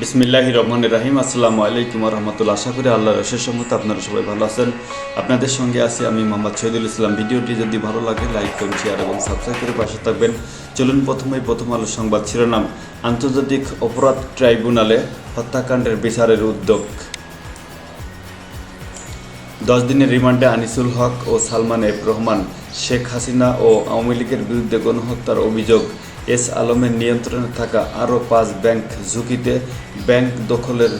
বিসমিল্লাহ রহমান রাহিম। আসসালামু আলাইকুম রহমতুল্লাহ। আশা করি আল্লাহর রসের সম্মত আপনারা সবাই ভালো আছেন। আপনাদের সঙ্গে আছি আমি মোহাম্মদ শহীদুল ইসলাম। ভিডিওটি যদি ভালো লাগে, লাইক করুন শেয়ার এবং সাবস্ক্রাইব করে পাশে থাকবেন। চলুন প্রথমেই প্রথম আলো সংবাদ শিরোনাম। আন্তর্জাতিক অপরাধ ট্রাইব্যুনালে হত্যাকাণ্ডের বিচারের উদ্যোগ। দশ দিনের রিমান্ডে আনিসুল হক ও সালমান এফ রহমান, শেখ হাসিনা ও আওয়ামী লীগের বিরুদ্ধে গণহত্যার অভিযোগ। এস আলমের নিয়ন্ত্রণে থাকা আরও পাঁচ ব্যাংক ঝুঁকিতে ব্যাংক দখলের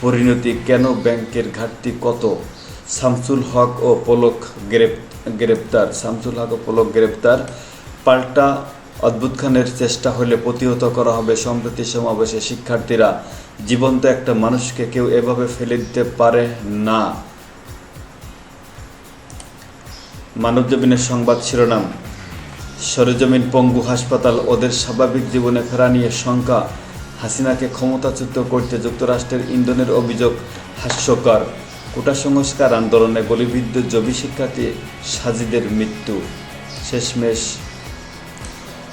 পরিণতি কেন ব্যাংকের ঘাটতি কত? শামসুল হক ও পলক গ্রেপ গ্রেপ্তার। শামসুল হক ও পলক গ্রেপ্তার। পাল্টা অদ্ভুত খানের চেষ্টা হলে প্রতিহত করা হবে সম্প্রতি সমাবেশে শিক্ষার্থীরা। জীবন্ত একটা মানুষকে কেউ এভাবে ফেলে দিতে পারে না। মানবজমিনের সংবাদ শিরোনাম। সরেজমিন পঙ্গু হাসপাতাল ওদের স্বাভাবিক জীবনে ফেরা নিয়ে শঙ্কা। হাসিনাকে ক্ষমতাচ্যুত করতে যুক্তরাষ্ট্রের ইন্ধনের অভিযোগ হাস্যকর। কোটা সংস্কার আন্দোলনে গলিবিদ্ধ জবি শিক্ষার্থী সাজিদের মৃত্যু। শেষমেশ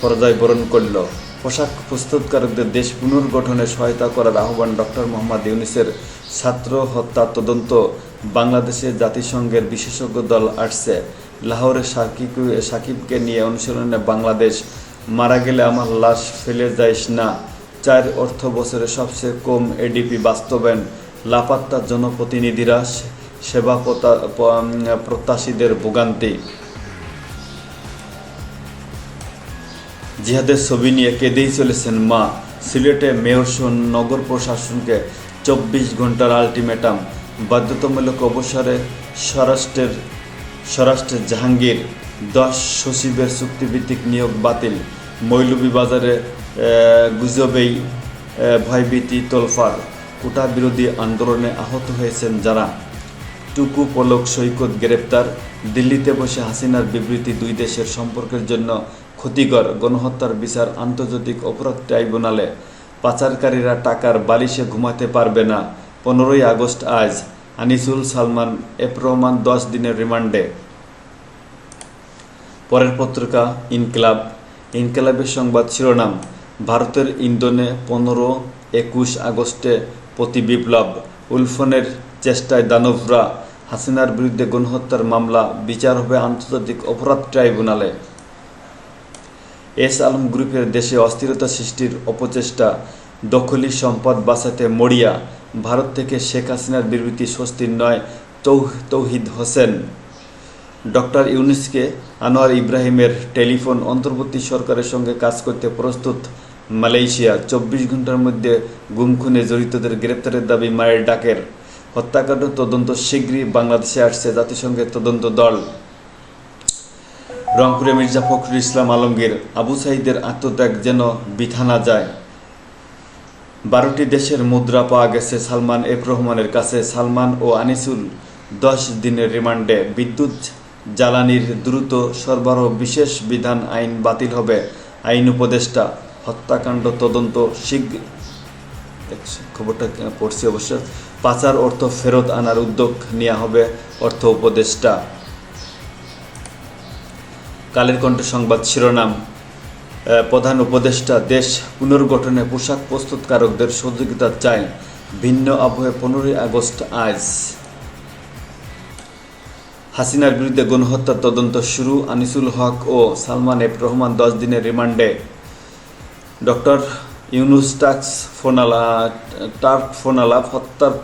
পরাজয় বরণ করল। পোশাক প্রস্তুতকারকদের দেশ পুনর্গঠনে সহায়তা করার আহ্বান ডক্টর মোহাম্মদ ইউনিসের ছাত্র হত্যা তদন্ত। বাংলাদেশে জাতিসংঘের বিশেষজ্ঞ দল আসছে। লাহোরে সাকিব, সাকিবকে নিয়ে অনুশীলনে বাংলাদেশ মারা গেলে আমার লাশ ফেলে যাইস না। চার অর্থ বছরে সবচেয়ে কম এডিপি বাস্তবায়ন। লাপাত্তা জনপ্রতিনিধিরা সেবা প্রতা- প্রত্যাশীদের ভোগান্তি। জিহাদের ছবি নিয়ে কেঁদেই চলেছেন মা। সিলেটে মেয়র সহ নগর প্রশাসনকে চব্বিশ ঘণ্টার আলটিমেটাম। বাধ্যতামূলক অবসরে স্বরাষ্ট্রের স্বরাষ্ট্রের জাহাঙ্গীর, দশ সচিবের চুক্তিভিত্তিক নিয়োগ বাতিল, মৌলভীবাজারে গুজবেই ভয়ভীতি তোলফার কোটা বিরোধী আন্দোলনে আহত হয়েছেন যারা। টুকু পলক সৈকত গ্রেপ্তার, দিল্লিতে বসে হাসিনার বিবৃতি দুই দেশের সম্পর্কের জন্য ক্ষতিকর, গণহত্যার বিচার আন্তর্জাতিক অপরাধ ট্রাইব্যুনালে। পাচারকারীরা টাকার বালিশে ঘুমাতে পারবে না। পনেরোই আগস্ট আজ আনিসুল সালমান এফ রহমান দশ দিনের রিমান্ডে। পরের পত্রিকা, ইনকলাব। ইনকিলাবের সংবাদ শিরোনাম, ভারতের ইন্দোনে পনেরো একুশ আগস্টে প্রতি বিপ্লব, উলফনের চেষ্টায় দানবরা, হাসিনার বিরুদ্ধে গণহত্যার মামলা, বিচার হবে আন্তর্জাতিক অপরাধ ট্রাইব্যুনালে। এস আলম গ্রুপের দেশে অস্থিরতা সৃষ্টির অপচেষ্টা, দখলি সম্পদ বাঁচাতে মরিয়া ভারত থেকে শেখ হাসিনার বিবৃতি স্বস্তির নয়, তৌহ তৌহিদ হোসেন। ডক্টর ইউনুসকে আনোয়ার ইব্রাহিমের টেলিফোন অন্তর্বর্তী সরকারের সঙ্গে কাজ করতে প্রস্তুত মালয়েশিয়া। চব্বিশ ঘণ্টার মধ্যে গুম খুনে জড়িতদের গ্রেপ্তারের দাবি মায়ের ডাকের। হত্যাকাণ্ড তদন্ত শীঘ্রই বাংলাদেশে আসছে জাতিসংঘের তদন্ত দল। রংপুরে মির্জা ফখরুল ইসলাম আলমগীর, আবু সাইদের আত্মত্যাগ যেন বিথা না যায়। বারোটি দেশের মুদ্রা পাওয়া গেছে সালমান এফ রহমানের কাছে। সালমান ও আনিসুল দশ দিনের রিমান্ডে বিদ্যুৎ জ্বালানির দ্রুত সরবরাহ বিশেষ বিধান আইন বাতিল হবে। আইন উপদেষ্টা, হত্যাকাণ্ড তদন্ত শীঘ্র খবরটা পড়ছি অবশ্য। পাচার অর্থ ফেরত আনার উদ্যোগ নেওয়া হবে, অর্থ উপদেষ্টা। কালের কণ্ঠ সংবাদ শিরোনাম। প্রধান উপদেষ্টা দেশ পুনর্গঠনে পোশাক প্রস্তুতকারকদের সহযোগিতা চাই ভিন্ন আবহে পনেরোই আগস্ট আজ হাসিনার বিরুদ্ধে গণহত্যার তদন্ত শুরু, আনিসুল হক ও সালমান এফ রহমান দশ দিনের রিমান্ডে। ডক্টর ইউনুস টাক্স ফোনালা, টার্ক ফোনালাপ হত্যার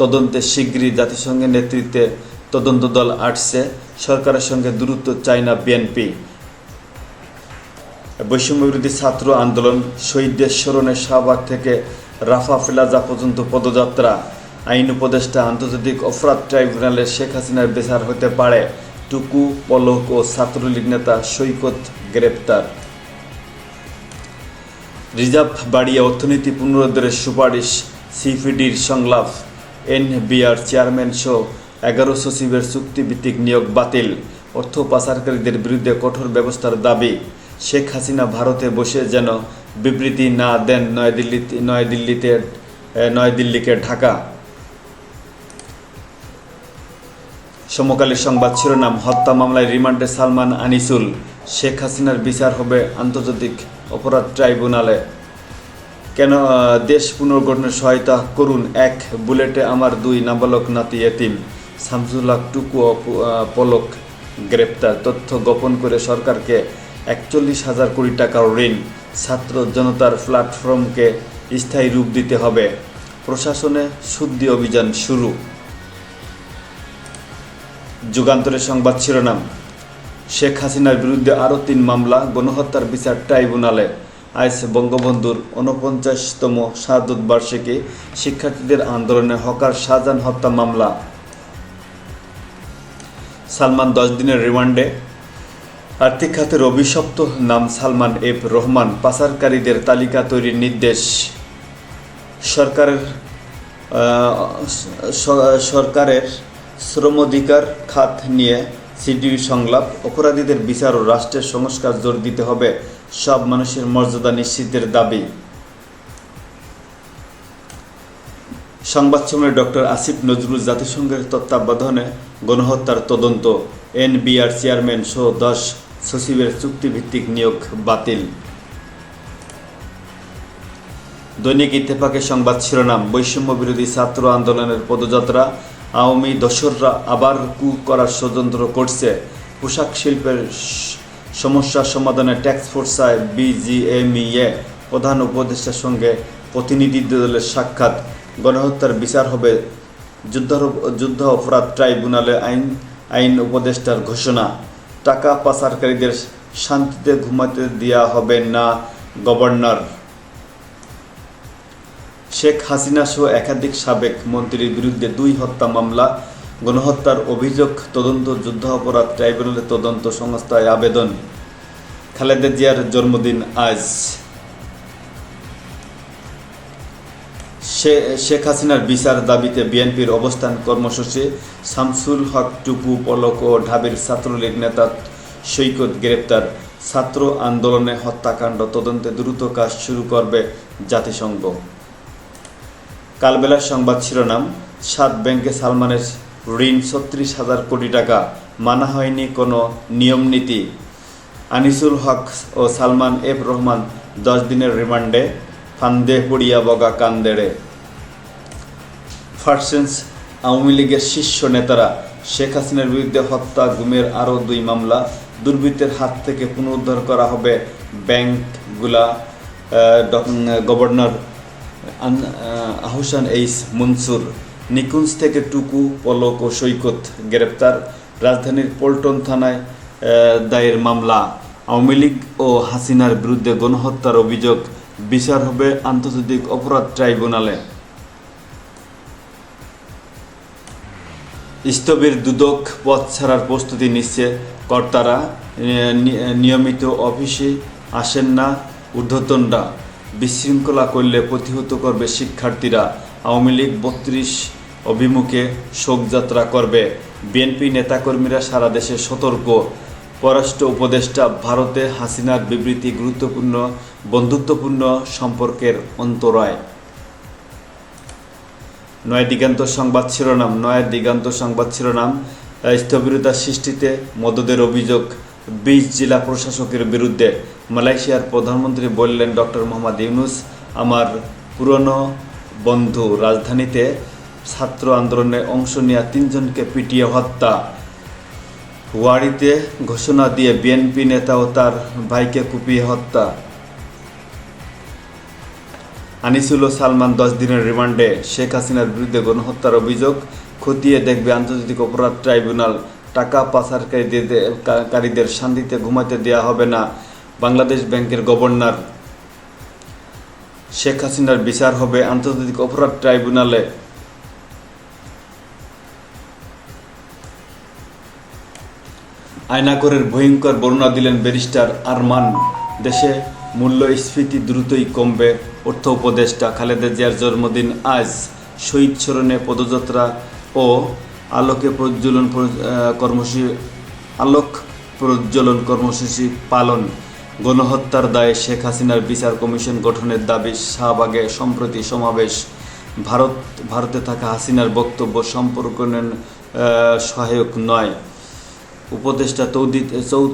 তদন্তে শিগগিরই জাতিসংঘের নেতৃত্বে তদন্ত দল আসছে। সরকারের সঙ্গে দূরত্ব চায় না বিএনপি। বৈষম্য বিরোধী ছাত্র আন্দোলন শহীদদের স্মরণে শাহবাগ থেকে রাফা প্লাজা পর্যন্ত পদযাত্রা। আইন উপদেষ্টা আন্তর্জাতিক অপরাধ ট্রাইব্যুনালে শেখ হাসিনার বিচার হতে পারে। টুকু, পলক ও ছাত্রলীগ নেতা সৈকত গ্রেপ্তার। রিজার্ভ বাড়িয়ে অর্থনীতি পুনরুদ্ধারের সুপারিশ, সিপিডির সংলাপ। এনবিআর চেয়ারম্যান সহ এগারো সচিবের চুক্তিভিত্তিক নিয়োগ বাতিল। অর্থ পাচারকারীদের বিরুদ্ধে কঠোর ব্যবস্থার দাবি। শেখ হাসিনা ভারতে বসে যেন বিবৃতি না দেন নয়াদিল্লিতে নয়াদিল্লিতে নয়াদিল্লিকে ঢাকা। সমকালীন সংবাদ শিরোনাম, হত্যা মামলায় রিমান্ডে সালমান আনিসুল। শেখ হাসিনার বিচার হবে আন্তর্জাতিক অপরাধ ট্রাইব্যুনালে। কেন দেশ পুনর্গঠনে সহায়তা করুন এক বুলেটে আমার দুই নাবালক নাতি এতিম। শামসুল হক টুকু পলক গ্রেপ্তার। তথ্য গোপন করে সরকারকে একচল্লিশ হাজার কোটি টাকার ঋণ ছাত্র জনতার প্ল্যাটফর্মকে স্থায়ী রূপ দিতে হবে। প্রশাসনে শুদ্ধি অভিযান শুরু। যুগান্তরের সংবাদ শিরোনাম, শেখ হাসিনার বিরুদ্ধে আরও তিন মামলা, গণহত্যার বিচার ট্রাইব্যুনালে। আজ বঙ্গবন্ধুর ঊনপঞ্চাশতম শাহাদত বার্ষিকী শিক্ষার্থীদের আন্দোলনে হকার শাহজাহান হত্যা মামলা। সালমান দশ দিনের রিমান্ডে আর্থিক খাতের অভিশপ্ত নাম সালমান এফ রহমান পাচারকারীদের তালিকা তৈরির নির্দেশ। সরকারের সরকারের শ্রমাধিকার খাত নিয়ে সিডির সংলাপ, অপরাধীদের বিচার ও রাষ্ট্রের সংস্কার জোর দিতে হবে, সব মানুষের মর্যাদা নিশ্চিতের দাবি। সংবাদ সম্মেলনে ডক্টর আসিফ নজরুল জাতিসংঘের তত্ত্বাবধানে গণহত্যার তদন্ত, এনবিআর চেয়ারম্যান সহ দশ সচিবের চুক্তিভিত্তিক নিয়োগ বাতিল। দৈনিক ইত্তেফাকের সংবাদ শিরোনাম, বৈষম্য বিরোধী ছাত্র আন্দোলনের পদযাত্রা, আওয়ামী দোসররা আবার কু করার ষড়যন্ত্র করছে। পোশাক শিল্পের সমস্যা সমাধানে ট্যাক্স ফোর্সায় বিজিএমইএ। প্রধান উপদেষ্টার সঙ্গে প্রতিনিধি দলের সাক্ষাৎ। গণহত্যার বিচার হবে। যুদ্ধ যুদ্ধ অপরাধ ট্রাইব্যুনালে আইন আইন উপদেষ্টার ঘোষণা। টাকা পাচারকারীদের শান্তিতে ঘুমাতে দেওয়া হবে না, গভর্নর। শেখ হাসিনা সহ একাধিক সাবেক মন্ত্রীর বিরুদ্ধে দুই হত্যা মামলা, গণহত্যার অভিযোগ, তদন্ত যুদ্ধ অপরাধ ট্রাইব্যুনালের তদন্ত সংস্থায় আবেদন। খালেদা জিয়ার জন্মদিন আজ। শেখ হাসিনার বিচার দাবিতে বিএনপির অবস্থান কর্মসূচি, শামসুল হক টুকু পলক ও ঢাবির ছাত্রলীগ নেতা সৈকত গ্রেপ্তার, ছাত্র আন্দোলনে হত্যাকাণ্ড, তদন্তে দ্রুত কাজ শুরু করবে জাতিসংঘ। কালবেলার সংবাদ শিরোনাম, সাত ব্যাংকে সালমানের ঋণ ছত্রিশ হাজার কোটি টাকা, মানা হয়নি কোনো নিয়ম নীতি। আনিসুল হক ও সালমান এফ রহমান দশ দিনের রিমান্ডে ফান্দে পড়িয়া বগা কান্দেড়ে ফার্সেন্স আওয়ামী লীগের শীর্ষ নেতারা শেখ হাসিনার বিরুদ্ধে হত্যা, গুমের আরও দুই মামলা, দুর্বৃত্তের হাত থেকে পুনরুদ্ধার করা হবে ব্যাংকগুলা গভর্নর আহসান এইস মনসুর, নিকুঞ্জ থেকে টুকু, পলক ও সৈকত গ্রেপ্তার, রাজধানীর পল্টন থানায় দায়ের মামলা। আওয়ামী লীগ ও হাসিনার বিরুদ্ধে গণহত্যার অভিযোগ, বিচার হবে আন্তর্জাতিক অপরাধ ট্রাইব্যুনালে। স্থবির দুদক পথ ছাড়ার প্রস্তুতি নিচ্ছে কর্তারা। নিয়মিত অফিসে আসেন না ঊর্ধ্বতনরা। বিশৃঙ্খলা করলে প্রতিহত করবে শিক্ষার্থীরা আওয়ামী লীগ বত্রিশ অভিমুখে শোকযাত্রা করবে। বিএনপি নেতাকর্মীরা সারা দেশে সতর্ক। পররাষ্ট্র উপদেষ্টা ভারতে হাসিনার বিবৃতি গুরুত্বপূর্ণ, বন্ধুত্বপূর্ণ সম্পর্কের অন্তরায়। নয় দিগান্ত সংবাদ শিরোনাম, নয় দিগান্ত সংবাদ শিরোনাম স্থবিরতা সৃষ্টিতে মদদের অভিযোগ, বিশ জেলা প্রশাসকের বিরুদ্ধে। মালয়েশিয়ার প্রধানমন্ত্রী বললেন, ডক্টর মোহাম্মদ ইউনুস, আমার পুরনো বন্ধু রাজধানীতে ছাত্র আন্দোলনে অংশ নেওয়া তিনজনকে পিটিয়ে হত্যা। ওয়ারিতে ঘোষণা দিয়ে বিএনপি নেতা ও তার ভাইকে কুপিয়ে হত্যা। আনিসুল সালমান দশ দিনের রিমান্ডে শেখ হাসিনার বিরুদ্ধে গণহত্যার অভিযোগ খতিয়ে দেখবে আন্তর্জাতিক অপরাধ ট্রাইব্যুনাল। টাকা পাচারকারীদের কারীদের শান্তিতে ঘুমাতে দেওয়া হবে না। বাংলাদেশ ব্যাংকের গভর্নর শেখ হাসিনার বিচার হবে আন্তর্জাতিক অপরাধ ট্রাইব্যুনালে। আয়নাগরের ভয়ঙ্কর বর্ণনা দিলেন ব্যারিস্টার আরমান। দেশে মূল্যস্ফীতি দ্রুতই কমবে, অর্থ উপদেষ্টা খালেদা জিয়ার জন্মদিন আজ। শহীদ স্মরণে পদযাত্রা ও আলোকে প্রজ্বলন প্র- কর্মসূচি, আলোক প্রজ্বলন কর্মসূচি পালন। গণহত্যার দায়ে শেখ হাসিনার বিচার কমিশন গঠনের দাবি শাহবাগে সম্প্রতি সমাবেশ। ভারত, ভারতে থাকা হাসিনার বক্তব্য সম্পর্ক সহায়ক নয়। উপদেষ্টা তৌদিদ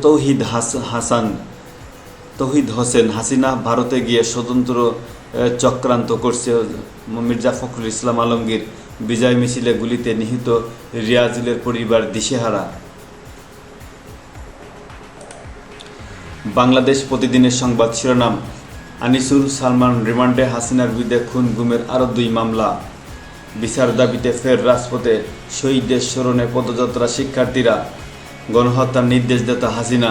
তৌহিদ হাস- হাসান। তৌহিদ হোসেন হাসিনা ভারতে গিয়ে স্বতন্ত্র চক্রান্ত করছে। মির্জা ফখরুল ইসলাম আলমগীর বিজয় মিছিলে গুলিতে নিহত রিয়াজুলের পরিবার দিশেহারা। বাংলাদেশ প্রতিদিনের সংবাদ শিরোনাম আনিসুল সালমান রিমান্ডে হাসিনার বিরুদ্ধে খুন গুমের আরও দুই মামলা। বিচার দাবিতে ফের রাজপথে শহীদদের স্মরণে পদযাত্রা শিক্ষার্থীরা। গণহত্যার নির্দেশদাতা হাসিনা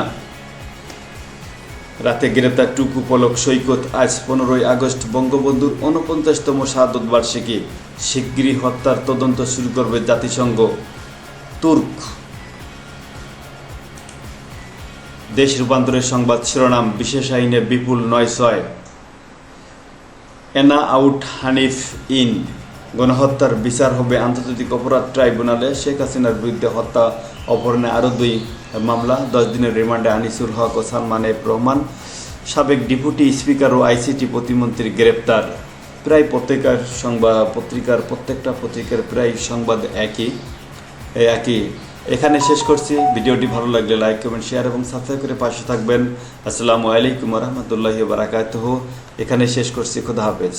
রাতে গ্রেপ্তার টুকু পলক সৈকত আজ পনেরোই আগস্ট বঙ্গবন্ধুর উনপঞ্চাশতম শাহাদত বার্ষিকী শিগগিরই হত্যার তদন্ত শুরু করবে জাতিসংঘ। তুর্ক। দেশ রূপান্তরের সংবাদ শিরোনাম, বিশেষ আইনে বিপুল নয় ছয়। Ena out Hanif in. গণহত্যার বিচার হবে আন্তর্জাতিক অপরাধ ট্রাইব্যুনালে শেখ হাসিনার বিরুদ্ধে হত্যা, অপহরণে আরও দুই। মামলা, দশ দিনের রিমান্ডে আনিসুল হক ও সালমান এফ রহমান, সাবেক ডেপুটি স্পিকার ও আইসিটি প্রতিমন্ত্রী গ্রেপ্তার। প্রায় প্রত্যেকার সংবাদ পত্রিকার প্রত্যেকটা পত্রিকার প্রায় সংবাদ একই একই। এখানে শেষ করছি। ভিডিওটি ভালো লাগলে লাইক, কমেন্ট, শেয়ার এবং সাবস্ক্রাইব করে পাশে থাকবেন। আসসালামু আলাইকুম রহমতুল্লাহি বারাকাতুহ। এখানে শেষ করছি। খুদা হাফেজ।